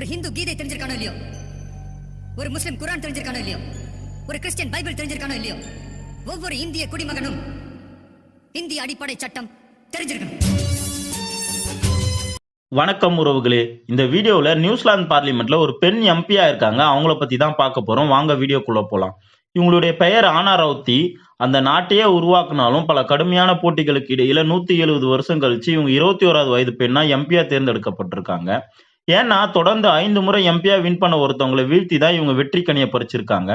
ஒரு ஹிந்து கீதை தெரிஞ்சிருக்கானோ இல்லையோ? ஒரு முஸ்லிம் குரான் தெரிஞ்சிருக்கானோ இல்லையோ? ஒரு கிறிஸ்டியன் பைபிள் தெரிஞ்சிருக்கானோ இல்லையோ? ஒவ்வொரு இந்திய குடிமகனும் இந்திய அடிப்படை சட்டம் தெரிஞ்சிருக்கணும். வணக்கம் உறவுகளே. இந்த வீடியோவில் நியூசிலாந்து பார்லிமெண்ட்ல ஒரு பெண் எம்பியா இருக்காங்க. அவங்கள பத்தி தான் பார்க்க போறோம். வாங்க வீடியோக்குள்ள போலாம். இவங்களுடைய பெயர் ஆனா ரவுத்தி. அந்த நாட்டையே உருவாக்குனாலும் பல கடுமையான போட்டிகளுக்கு இடையில நூத்தி எழுபது வருஷம் கழிச்சு இவங்க இருபத்தி ஓராவது வயது பெண்ணா எம்பியா தேர்ந்தெடுக்கப்பட்டிருக்காங்க. ஏன்னா தொடர்ந்து ஐந்து முறை எம்பியா வின் பண்ண ஒருத்தவங்களை வீழ்த்தி தான் இவங்க வெற்றி கனியை பறிச்சிருக்காங்க.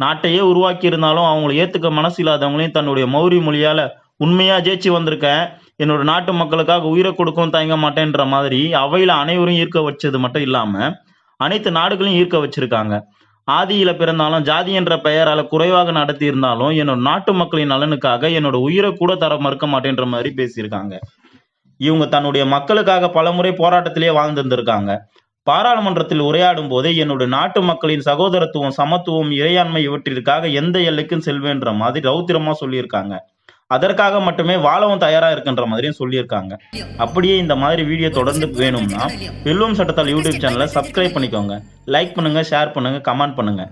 நாட்டையே உருவாக்கி இருந்தாலும் அவங்களை ஏத்துக்க மனசு இல்லாதவங்களையும் தன்னுடைய மௌரி மொழியால உண்மையா ஜெயிச்சு வந்திருக்கேன் என்னோட நாட்டு மக்களுக்காக உயிரை கொடுக்கவும் தயங்க மாட்டேன்ற மாதிரி அவையில அனைவரும் ஈர்க்க வச்சது மட்டும் இல்லாம அனைத்து நாடுகளையும் ஈர்க்க வச்சிருக்காங்க. ஆதியில பிறந்தாலும் ஜாதி என்ற பெயரால குறைவாக நடத்தி இருந்தாலும் என்னோட நாட்டு மக்களின் நலனுக்காக என்னோட உயிரை கூட தர மறுக்க மாட்டேன்ற மாதிரி பேசியிருக்காங்க. இவங்க தன்னுடைய மக்களுக்காக பலமுறை போராட்டத்திலேயே வாழ்ந்திருந்திருக்காங்க. பாராளுமன்றத்தில் உரையாடும் போதே என்னுடைய நாட்டு மக்களின் சகோதரத்துவம் சமத்துவம் இறையாண்மை இவற்றிற்காக எந்த எல்லைக்கும் செல்வேன்ற மாதிரி ரௌத்திரமா சொல்லியிருக்காங்க. அதற்காக மட்டுமே வாழவும் தயாரா இருக்குன்ற மாதிரியும் சொல்லியிருக்காங்க. அப்படியே இந்த மாதிரி வீடியோ தொடர்ந்து வேணும்னா வெல்லும் சட்டத்தால் யூடியூப் சேனலை சப்ஸ்கிரைப் பண்ணிக்கோங்க. லைக் பண்ணுங்க ஷேர் பண்ணுங்க கமெண்ட் பண்ணுங்க.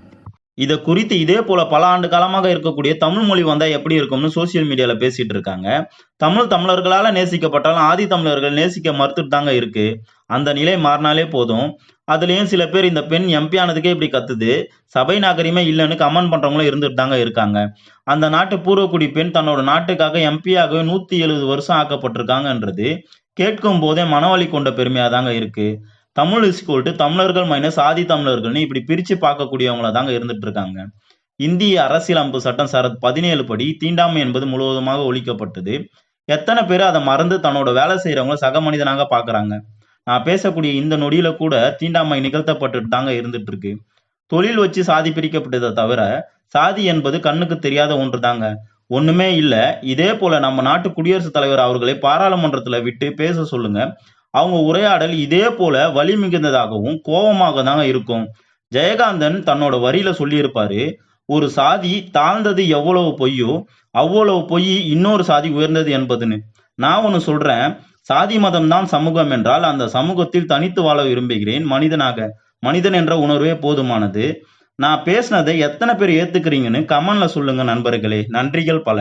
இதை குறித்து இதே போல பல ஆண்டு காலமாக இருக்கக்கூடிய தமிழ் மொழி வந்தா எப்படி இருக்கும்னு சோசியல் மீடியால பேசிட்டு இருக்காங்க. தமிழ் தமிழர்களால நேசிக்கப்பட்டாலும் ஆதி தமிழர்கள் நேசிக்க மறுத்துட்டு தாங்க இருக்கு. அந்த நிலை மாறினாலே போதும். அதுலயும் சில பேர் இந்த பெண் எம்பி ஆனதுக்கே இப்படி கத்துது. சபை நாகரிகமே இல்லைன்னு கமெண்ட் பண்றவங்களும் இருந்துட்டு தாங்க இருக்காங்க. அந்த நாட்டு பூர்வக்குடி பெண் தன்னோட நாட்டுக்காக எம்பியாகவே நூத்தி எழுபது வருஷம் ஆக்கப்பட்டிருக்காங்கன்றது கேட்கும் போதே மனவழி கொண்ட பெருமையா தாங்க இருக்கு. தமிழ் இஸ்கோல்ட்டு தமிழர்கள் மைனஸ் ஆதி தமிழர்கள்னு இப்படி பிரிச்சு பார்க்கக்கூடியவங்கள தாங்க இருந்துட்டு இருக்காங்க. இந்திய அரசியலமைப்பு சட்டம் சரத் பதினேழு படி தீண்டாமை என்பது முழுவதுமாக ஒழிக்கப்பட்டது. எத்தனை பேர் அதை மறந்து தன்னோட வேலை செய்கிறவங்கள சக மனிதனாக பாக்குறாங்க நான் பேசக்கூடிய இந்த நொடியில கூட தீண்டாமை நிகழ்த்தப்பட்டுட்டு தாங்க இருந்துட்டு இருக்கு. தொழில் வச்சு சாதி பிரிக்கப்பட்டதை தவிர சாதி என்பது கண்ணுக்கு தெரியாத ஒன்று தாங்க. ஒண்ணுமே இல்ல. இதே போல நம்ம நாட்டு குடியரசுத் தலைவர் அவர்களை பாராளுமன்றத்துல விட்டு பேச சொல்லுங்க. அவங்க உரையாடல் இதே போல வலி மிகுந்ததாகவும் கோபமாக தாங்க இருக்கும். ஜெயகாந்தன் தன்னோட வரியில சொல்லியிருப்பாரு ஒரு சாதி தாழ்ந்தது எவ்வளவு பொய்யோ அவ்வளவு பொய் இன்னொரு சாதி உயர்ந்தது என்பதுன்னு. நான் ஒன்று சொல்றேன் சாதி மதம் தான் சமூகம் என்றால் அந்த சமூகத்தில் தனித்து வாழ விரும்புகிறேன் மனிதனாக. மனிதன் என்ற உணர்வே போதுமானது. நான் பேசினதை எத்தனை பேர் ஏத்துக்கிறீங்கன்னு கமெண்ட்ல சொல்லுங்க நண்பர்களே. நன்றிகள் பல.